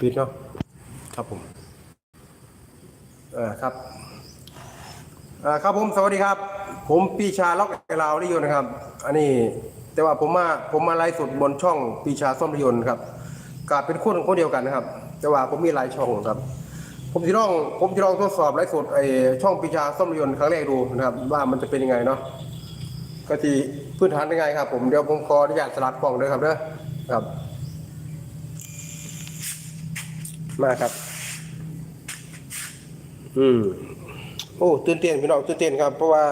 ปิดเนาะครับผมเออครับเอ่อครับผมสวัสดีครับ ผมปีชาล็อกไอลาวนิยนนะครับ อันนี้แต่ว่าผมมาผมมาไลฟ์สดบนช่องปีชาส้มนิยนต์ครับกาเป็นคนคนเดียวกันนะครับ แต่ว่าผมมีหลายช่องครับ ผมที่ลองผมที่ลองทดสอบไลฟ์สดไอช่องปีชาส้มนิยนต์ครั้งแรกดูนะครับ ว่ามันจะเป็นยังไงเนาะก็ที่พื้นฐานยังไงครับ ผมเดี๋ยวผมขออนุญาตสลัดกล่องด้วยครับเด้อครับ มาครับ อืม โอ้ตื่นเต้นพี่น้องตื่นเต้นครับ เพราะว่า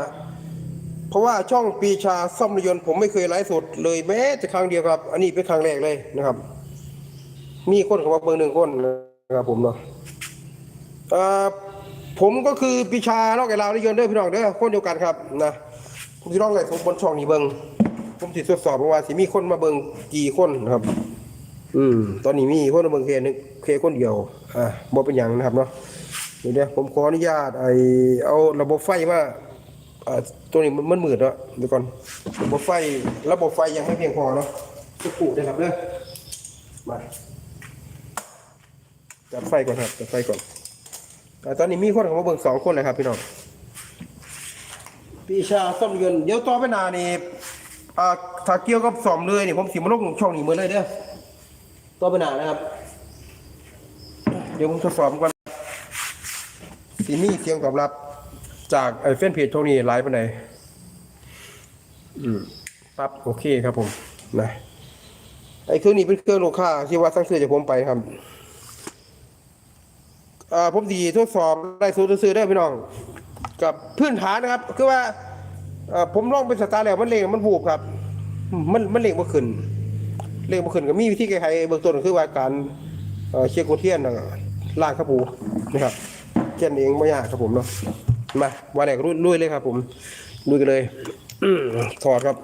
เพราะว่าช่องปีชาซ่อมรถยนต์ผมไม่เคยไลฟ์สดเลยแม้แต่ครั้งเดียวครับ อันนี้เป็นครั้งแรกเลยนะครับ มีคนเข้ามาเบอร์หนึ่งคนนะครับผมเนาะอ่อผมก็คือปีชาลอกไก่ลาวรถยนต์เด้อพี่น้องเด้อคนเดียวกันครับนะผมจะลองไลฟ์สดบนช่องนี้เบิงผมสิทดสอบว่าสิมีคนมาเบิงกี่คนนะครับ อืมตอนนี้มีคนมาเบิงเคนึงเคคนเดียว อ่าบ่เป็นหยังนะครับเนาะเดี๋ยวผมขออนุญาตไอเอาระบบไฟมาอ่าตัวนี้มันมืดแล้วเดี๋ยวก่อนระบบไฟระบบไฟยังไม่เพียงพอเนาะจะปลูกได้ครับเด้อมาจัดไฟก่อนครับจัดไฟก่อนอ่าตอนนี้มีคนข้ามาเบิ่งสองคนเลยครับพี่น้องพี่ชาซ่อมยนต์เดี๋ยวต่อไปนานี่อ่าถ้าเกี่ยวกับซ่อมเลยนี่ผมสิมาลงช่องนี้มือเลยเด้อ ตัวปัญหานะครับ เดี๋ยวผมทดสอบก่อนสีมีเสียงตอบรับ จากไอ้แฟนเพจโทนี่ไลฟ์ไปไหนอืมปั๊บโอเคครับผมนะไอ้เครื่องนี้เป็นเครื่องลูกค้าที่ว่าสั่งซื้อจากผมไปครับอ่าผมดีทดสอบได้สูตรซื้อได้พี่น้อง กับพื้นฐานนะครับ คือว่าผมลองเป็นสตาร์แล้วมันเร่งมันบูบครับ มันมันเร่งบ่ขึ้น เรื่องบ่ขึ้นก็มีวิธีแก้ไขเบื้องต้นก็คือว่าการเอ่อเช็คโคเทียนน่างข้าวปูนะครับเทียนเองไม่ยากครับผมเนาะมาวันไหนก็ลุยเลยครับ ผมลุยกันเลยถอดครับ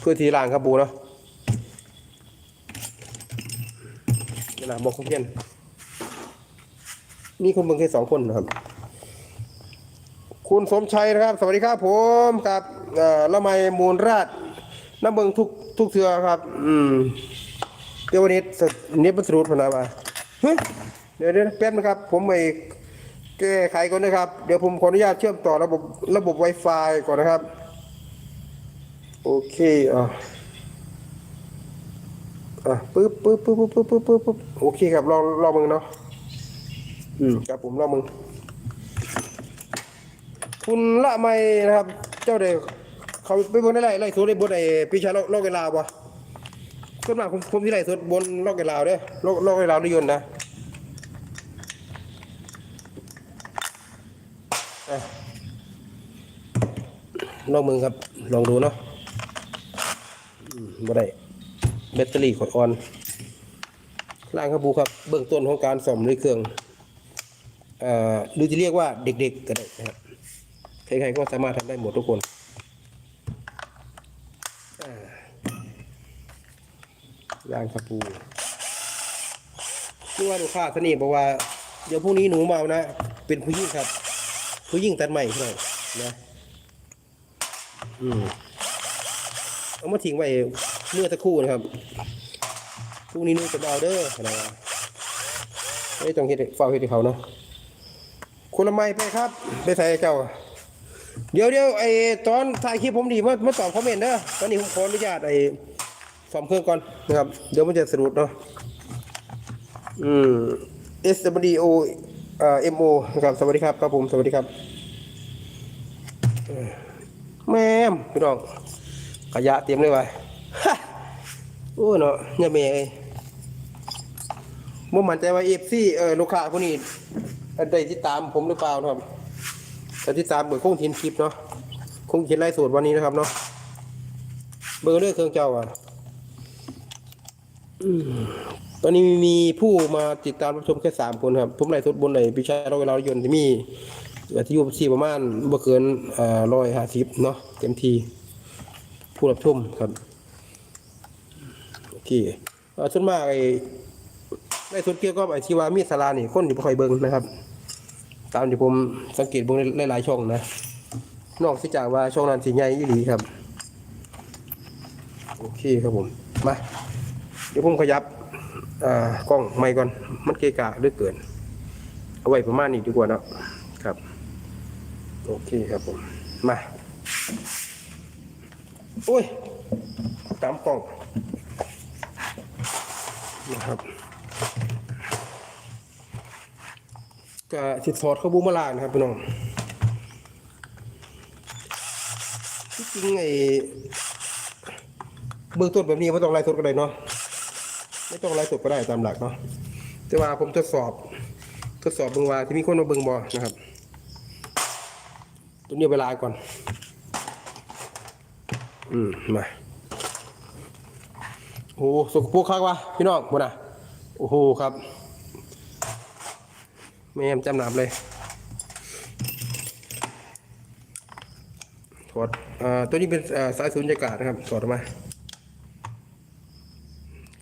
เพื่อทีล้างข้าวปูเนาะนี่นะบอกเทียนมีคนเบิ่งแค่สองคนนะครับ คุณสมชัยนะครับ สวัสดีครับผมกับละไมมูลราชน้ำเบิงทุกทุกเทือครับ อืม เดี๋ยววันนี้สเน็ตมันสรุปพนาว่าเฮ้ยเดี๋ยวเดี๋ยวแป๊บนะครับ ผมไปแก้ไขก่อนนะครับ เดี๋ยวผมขออนุญาตเชื่อมต่อระบบระบบ Wi-Fi ก่อนนะครับ โอเคอะอะปึ๊บปึ๊บปึ๊บปึ๊บปึ๊บปึ๊บปึ๊บโอเคครับลองลองมึงเนาะอืมครับผมลองมึง คุณละไม่นะครับ เจ้าเด็กเขาไปบนได้ไรไรสุดในบนไอ้ปีชาโลกโลกเวลาวะ ส่วนมากผมผมที่ไรสุดบนโลกเวลาวเด้อโลกโลกเวลาวนิยนต์นะลองมึงครับ ลองดูเนาะมบ่ได้แบตเตอรี่ขดอ่อนล่างครับบูครับ เบื้องต้นของการซ่อมด้วยเครื่องอ่อหรือจะเรียกว่าเด็กๆก็ได้นะครับใครๆก็สามารถทำได้หมดทุกคนอ่า ยางสปูที่ว่าลูกค้าสนิทบอกว่า เดี๋ยวพรุ่งนี้หนูเมานะ เป็นผู้หญิงครับ ผู้หญิงตัดใหม่ครับนะอืมเอามาทิ้งไว้เมื่อสักครู่นะครับพรุ่งนี้หนูจะเอาเด้ออะไรวะไม่ต้องเฮ็ดเฝ้าเฮ็ดเขาเนาะคนละไมไปครับ ไปใส่เจ้า เดี๋ยวเดี๋ยวไอ้ตอนถ่ายคลิปผมดีมามาตอบคอมเมนต์เด้อตอนนี้ผมขออนุญาตไอ้ ซ่อมเครื่องก่อนนะครับ เดี๋ยวมันจะสรุปเนาะอืม swdo เอ่อ M O นะครับสวัสดีครับครับผมสวัสดีครับแม่มพี่น้องขยะเตรียมเลยว่ะฮะโอ้เนาะเนี่ยแม่เอ้ยบ่มั่นใจว่า FC เออลูกค้าคนนี้ได้ติดตามผมหรือเปล่านะครับแต่ที่ตามเบิกคงทินคลิปเนาะคงทินไล่สูตรวันนี้นะครับเนาะเบอร์เลือกเครื่องเจ้าอะ ตอนนี้มีผู้มาติดตามรับชมแค่สามคนครับ ผมไล่สุดบนไหนพิชัยเราเวลายนต์ที่มีที่อยู่ที่ประมาณบ่เกินร้อยห้าสิบเนาะเต็มทีผู้รับชมครับโอเคส่วนมากไอ้ไล่สุดเกี่ยวกับไอ้ที่ว่ามีสารานี่คนอยู่บ่ค่อยเบิ่งนะครับ ตามที่ผมสังเกตเบิ่งในหลายๆช่องนะ นอกจากว่าช่องนั้นสีใหญ่ยี่หลีครับ โอเคครับผม มา เดี๋ยวผมขยับกล้องไม่ก่อน มันเกะกะเหลือเกิน เอาไว้ประมาณนี้ดีกว่านะครับ โอเคครับผม มาโอ้ยตามกล้องนะครับก็สิถอดเข้าบูมาลานะครับพี่น้องที่จริงไอ้เบื้องต้นแบบนี้ไม่ต้องไล่สดก็ได้เนาะ ไม่ต้องไล่สดก็ได้ตามหลักเนาะแต่ว่าผมทดสอบ ทดสอบเบิงว่าที่มีคนมาเบิงบอนะครับตัวนี้เวลาก่อน อืมมาโอ้โหสกปรกคักวะพี่น้องบ่น่ะโอ้โหครับไม่ยมจำหนามเลยถอดอ่าตัวนี้เป็นอ่าสายสูญญากาศนะครับถอดออกมา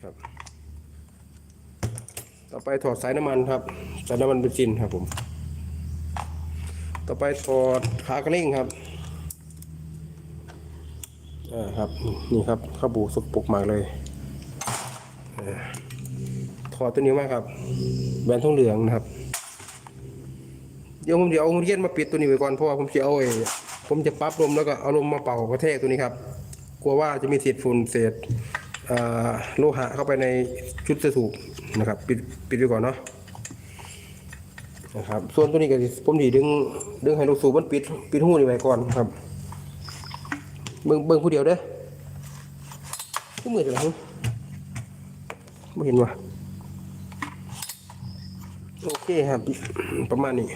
ครับ ต่อไปถอดสายน้ำมันครับ สายน้ำมันเบนซินครับผม ต่อไปถอดขากระเร่งครับอ่าครับนี่ครับข้าวบูสกปรกมากเลยอถอดตัวนี้มาครับแบนทองเหลืองนะครับ เดี๋ยวผมจะเอาเทียนมาปิดตัวนี้ไว้ก่อนเพราะว่าผมจะเอาไอ้ผมจะปั๊บลมแล้วก็เอาลมมาเป่ากระแทกตัวนี้ครับ กลัวว่าจะมีเศษฝุ่นเศษโลหะเข้าไปในชุดจะถูก นะครับปิดปิดไว้ก่อนเนาะนะครับส่วนตัวนี้ก็ผมดีดึงดึงให้ลูกสูบมันปิดปิดหูนี่ไว้ก่อนครับ เบิ่งเบิ่งผู้เดียวเด้อผู้มือจะไรไม่เห็นว่ะโอเคครับประมาณนี้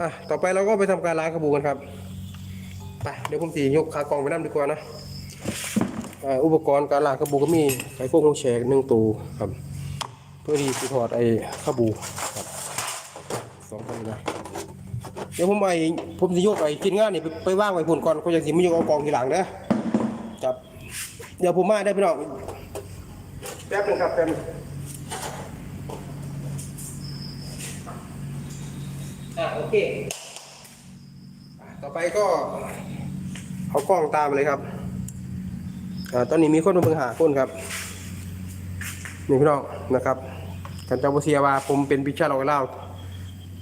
อะต่อไปเราก็ไปทำการล้างกระบูกันครับไปเดี๋ยวผมสียกขากองไปนั่ดีกว่านะอุปกรณ์การล้างกระบูก็มีไขควงของแฉกหนึ่งตัวครับ พื่อที่จะถอดไอ้กระบูครับสองตัวนี้นะเดี๋ยวผมไปผมจะยกไอ้ชิ้นงานนี่ไปไปว่างไว้พุ่นก่อนก็จะสิไม่ยกเอากองทีหลังเด้อจับ เดี๋ยวผมมาได้พี่น้องแป๊บหนึงครับแป๊บหนึงอ่าโอเคอะต่อไปก็เอากล้องตามมาเลยครับอ่าตอนนี้มีคนมาเบิ่งหาคนครับนี่พี่น้องนะครับ กันเจ้าบุเซียว่าผมเป็นพิชาเราเล่า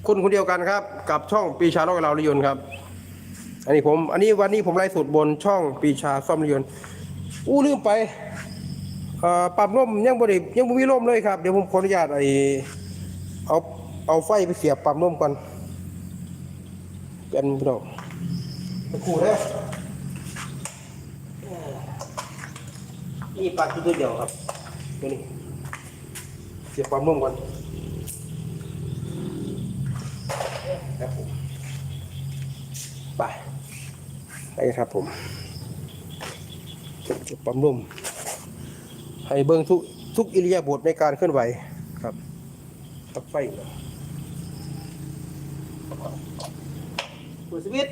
คนคนเดียวกันครับ กับช่องปีชาลองเรารยนต์ครับ อันนี้ผมอันนี้วันนี้ผมไลฟ์สดบนช่องปีชาซ่อมรถยนต์อู้ลืมไปอ่อปรับร่มยังบริยังบ่มีร่มเลยครับเดี๋ยวผมขออนุญาตไอเอาเอาไฟไปเสียบปรับร่มก่อนเป็นพี่น้องตะกูเด้อนี่ปลั๊กตัวเดียวครับตัวนี้ สียบปรับร่มก่อนครับผมไปไปครับผมจุดปั๊มลมให้เบิ้งทุกทุกอิริยาบถในการเคลื่อนไหวครับตักไฟก่อนเปิดสวิต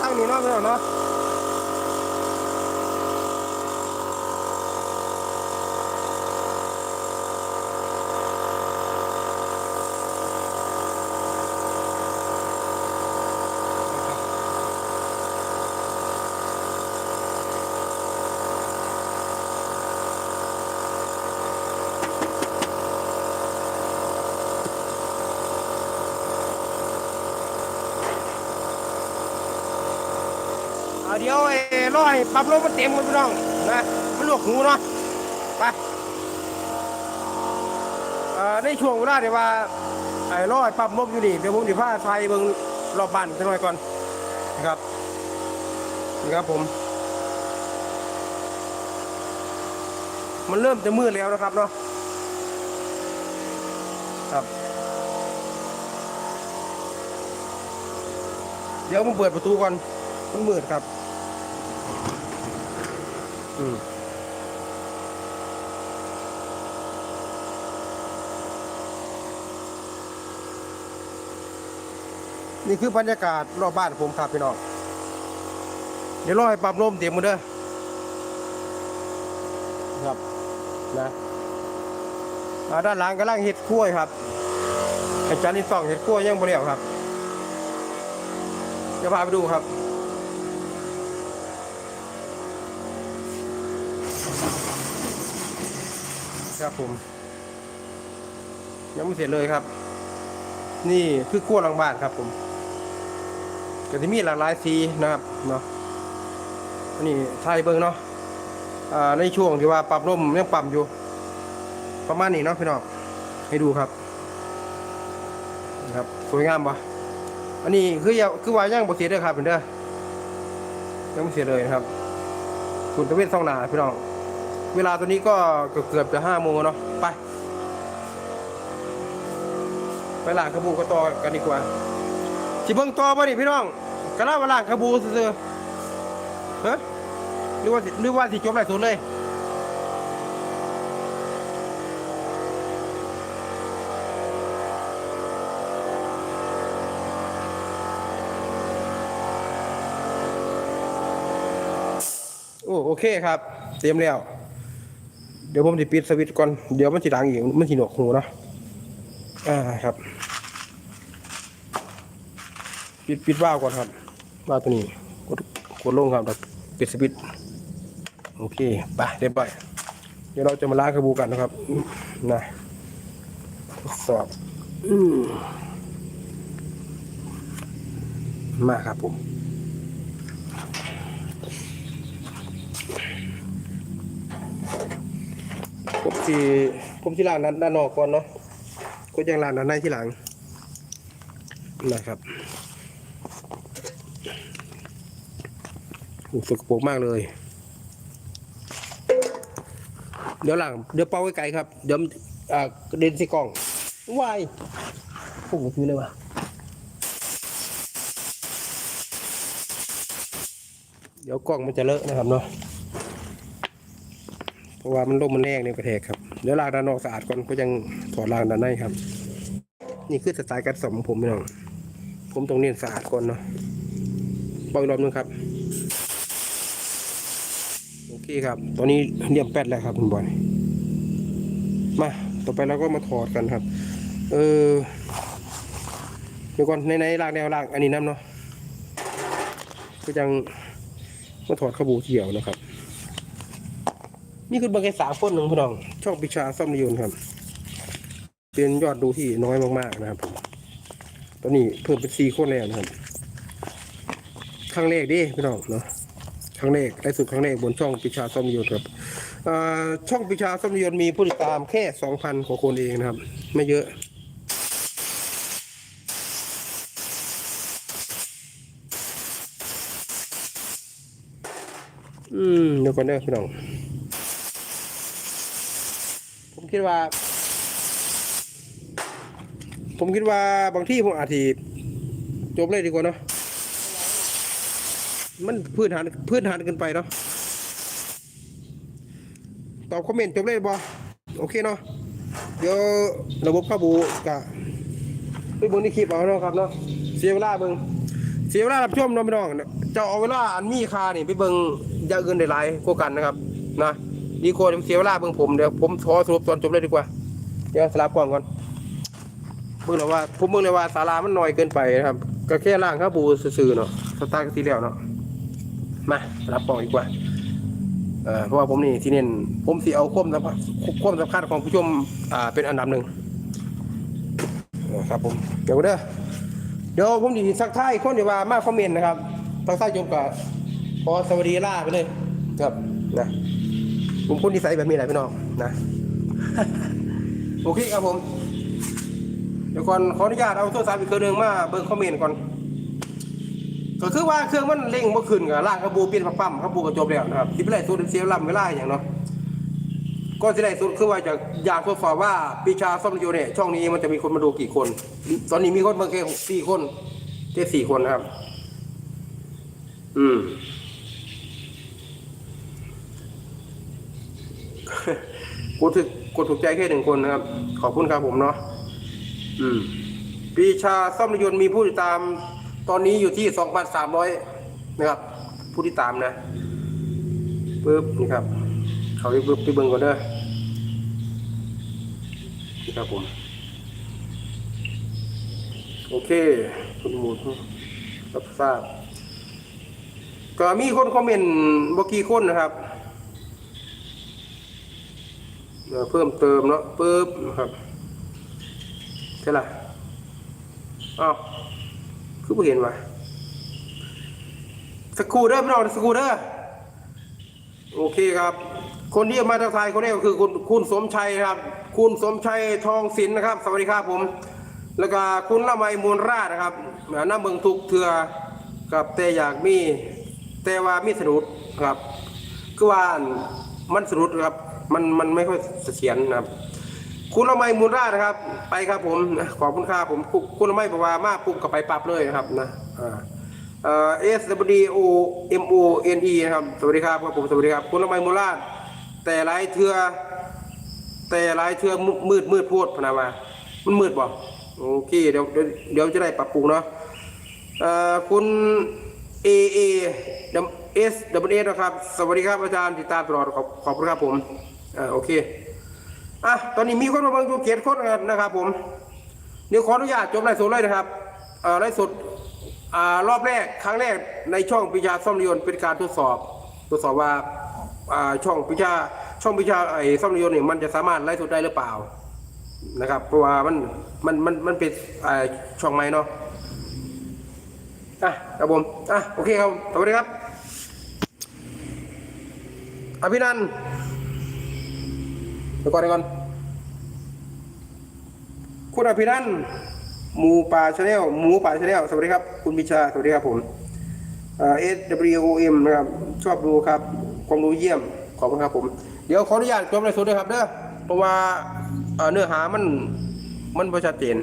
ทางนี้เนาะพี่น้องเนาะ เดี๋ยวไอ้ร้อยปรับลมมันเต็มหมดพี่น้องนะมันลวกหูเนาะไปเอ่อในช่วงเวลาเดี๋ยวว่าไอ้ร้อยปรับลมอยู่นี่เดี๋ยวผมจะพาไทยเบิ่งรอบบ้านสักหน่อยก่อนนะครับนี่ครับผม มันเริ่มจะมืดแล้วนะครับเนาะครับเดี๋ยวผมเปิดประตูก่อนมันมืดครับ นี่คือบรรยากาศรอบบ้านผมครับพี่น้อง เดี๋ยวรอให้ปรับลมเต็มหมดเด้อครับนะด้านหลังกำลังเห็ดกล้วครับอาจารย์นี่ส่องเห็ดกล้วยยังบ่เรียวครับจะพาไปดูครับ ครับผม ยังไม่เสร็จเลยครับ นี่คือขั้วหลังบ้านครับผมก็จะมีหลากหลายสีนะครับเนาะอันนี้ไทยเบิ้งเนาะอ่าในช่วงที่ว่าปรับร่มยังปรับอยู่ ประมาณนี้เนาะพี่น้องให้ดูครับนะครับสวยงามปะอันนี้คือยังคือว่ายังบ่เสร็จเด้อครับเพื่อนเด้อยังไม่เสร็จเลยนะครับคุณตะเวนซ่องหนาพี่น้อง เวลาตัวนี้ก็เกือบจะห้าโมงเนาะไป ไปล่างขบูกระตอกันดีกว่าสิเบิ่งต่อบ่นี่พี่น้องกะลาว่าล่างขบูซื่อๆฮะหรือว่าสิหรือว่าสิจบไล่สุดเลยโอ้โอเคครับ เตรียมแล้ว เดี๋ยวผมจะปิดสวิตช์ก่อน เดี๋ยวมันจะดังอีกมันจะหนวกหูเนาะอ่าครับ ปิดปิดว่าวก่อนครับว่าวตัวนี้กดกดลงครับแล้วปิดสวิตช์โอเคไปเรียบร้อยเดี๋ยวเราจะมาล้างกระบูกันนะครับนะสอบมมาครับผม ผมสีผมที่ร้านนั้นด้านนอกก่อนเนาะก็ยังร้านด้านในที่หลังนะครับโอ้สกปรกมากเลย เดี๋ยวหลังเดี๋ยวเป่าไกลๆครับ เดี๋ยวอ่ากระเด็นใส่กล่องวายพุ่งพื้นเลยวะเดี๋ยวกล่องมันจะเลอะนะครับเนาะ เพราะว่ามันลมมันแรงในกระแทกครับเดี๋ยวล้างด้านนอกสะอาดก่อนก็ยังถอดล้างด้านในครับ นี่คือสไตล์การสอมของผมพี่น้องผมต้องเน้สะอาดก่อนเนาะปล่อยรอบนึงครับโอเคครับ ตอนนี้เรียมแป๊ดแล้วครับคุณบอยมาต่อไปเราก็มาถอดกันครับ เออเดี๋ยวก่อนในในล้างแนวล้างอันนี้น้ำเนาะก็ยังมาถอดขบูเกี่ยวนะครับ นี่คือบางแค่สามคนหนึ่งพี่น้องช่องปิชาซ่อมนิยนต์ครับ เป็นยอดดูที่น้อยมากๆนะครับผมตอนนี้เพิ่มเป็นสี่คนแล้วนะครับครั้งแรกดิพี่น้องเนาะครั้งแรกได้สุดครั้งแรกบนช่องปิชาซ่อมนิยนต์ครับช่องปิชาซ่อมนิยนต์มีผู้ติดตามแค่สองพันกว่าคนเองนะครับ ไม่เยอะอืมเดี๋ยวก่อนเด้อพี่น้อง คิดว่า ผมคิดว่าบางที่ผมอาจจะจบเลยดีกว่าเนาะมันพื้นฐานพื้นฐานเกินไปเนาะตอบคอมเมนต์จบเลยบอโอเคเนาะเดี๋ยวระบบข้าบูกะไปเบิ่งในคลิปเอาเนาะครับเนาะเสียเวลาเบิงเสียเวลารับชมนาะพี่น้องเจะเอาเวลาอันมีค่านี่ไปเบิงอย่างอื่นได้หลายกว่ากันนะครับ นะ ดีกว่าเสียเวลาเบิ่งผมเดี๋ยวผมขอสรุปตอนจบเลยดีกว่า เดี๋ยวสลับกล่องก่อนเบิ่งเลยว่าผมเบิ่งเลยว่าศาลามันน้อยเกินไปนะครับ ก็แค่ล่างข้าบูซื่อๆเนาะสไตล์ก็สีเหลียวเนาะมาสลับกล่องดีกว่าเอ่อเพราะว่าผมนี่ที่เน้นผมสิเอาความสำคัญความสำคัญของผู้ชมอ่าเป็นอันดับหนึ่งเออครับผมเดี๋ยวเด้อเดี๋ยวผมดีสักท้ายคนเดียวว่ามาคอมเมนต์นะครับทักท้ายจบกับขอสวัสดีล่าไปเลยครับนะ ผมคนนิสัยแบบนี้แหละพี่น้องนะโอเคครับผมเดี๋ยวก่อนขออนุญาตเอาโทรศัพท์อีกเครื่องหนึงมาเบิ่งคอมเมนต์ก่อนก็คือว่าเครื่องมันเร่งบ่ขึ้นกับล่างกระบูเปลี่ยนปั๊มกระบูก็จบแล้วนะครับที่เป็นไรสูตรเสียลำเวลาอย่างเนาะก็สิได้สุดคือว่าจะอยากทดสอบว่าปีชาซ่อมโยเนี่ยช่องนี้มันจะมีคนมาดูกี่คน ตอนนี้มีคนมาแค่สี่คนแค่สี่คนนะครับ อืม กดถูกกดถูกใจแค่หนึ่งคนนะครับ ขอบคุณครับผมเนาะอืมปีชาซ่อมรถยนต์มีผู้ติดตาม ตอนนี้อยู่ที่2,300นสามร้อยนะครับ ผู้ติดตามนะปึ๊บนี่ครับ เขาไปปึ๊บไปเบิ่งก่อนเด้อนี่ครับผมโอเค คุณหมูรับทราบก็มีคนคอมเมนต์บกี่คนนะครับ เพิ่มเติมเนาะปึ๊บนะครับใช่ละอ้าวคือไม่เห็นวะสกูเด้อพี่น้องสกูเด้อโอเคครับ คนที่มาทักทายคนนี้ก็คือคุณคุณสมชัยครับ คุณสมชัยทองศิลป์นะครับ สวัสดีครับผม แล้วก็คุณละไมมูลราชนะครับน้ำเมืองทุกเถื่อกับแต่อยากมีแต่ว่ามีสะดุดครับ คือว่ามันสะดุดครับ มันมันไม่ค่อยเสถียรนะครับ คุณละไมมูลราชนะครับ ไปครับผมขอบคุณค่าผมคุณคุณละไมบอกว่ามาปุ๊บก็ไปปรับเลยนะครับนะอ่าเอ่อ S W D O M O N E นะครับสวัสดีครับครับผมสวัสดีครับ คุณละไมมูลราชแต่หลายเทือแต่หลายเทือมืดมืดโพดพนามามันมืดบ่โอเคเดี๋ยวเดี๋ยวเดี๋ยวจะได้ปรับปรุงเนาะเอ่อคุณ A A S W S นะครับ สวัสดีครับอาจารย์ติดตามตลอดขอบขอบคุณครับผม อ่าโอเคอะตอนนี้มีคนมาเบิ่งดูเกียรติคนนะครับผมเดี๋ยวขออนุญาตจบไลฟ์สดเลยนะครับอ่อไลฟ์สดอ่ารอบแรกครั้งแรกในช่องปิยาซ่อมรถยนต์เป็นการทดสอบทดสอบว่าอ่าช่องปิยาช่องปิยาไอ้ซ่อมรถยนต์เนี่ยมันจะสามารถไลฟ์สดได้หรือเปล่านะครับเพราะว่ามันมันมันมันเป็นอ่าช่องใหม่เนาะอะครับผมอะโอเคครับสวัสดีครับอภินันท์ เดี๋ยวก่อนเดี๋ยวก่อน คุณอภินันท์หมูป่าชาแนลหมูป่าชาแนลสวัสดีครับ คุณพิชา สวัสดีครับผมเอ่อ S W O M นะครับ ชอบดูครับ ความรู้เยี่ยม ขอบคุณครับผม เดี๋ยวขออนุญาตจบในสุดด้วยครับเด้อ เพราะว่าเอ่อเนื้อหามันมันประชัดเจน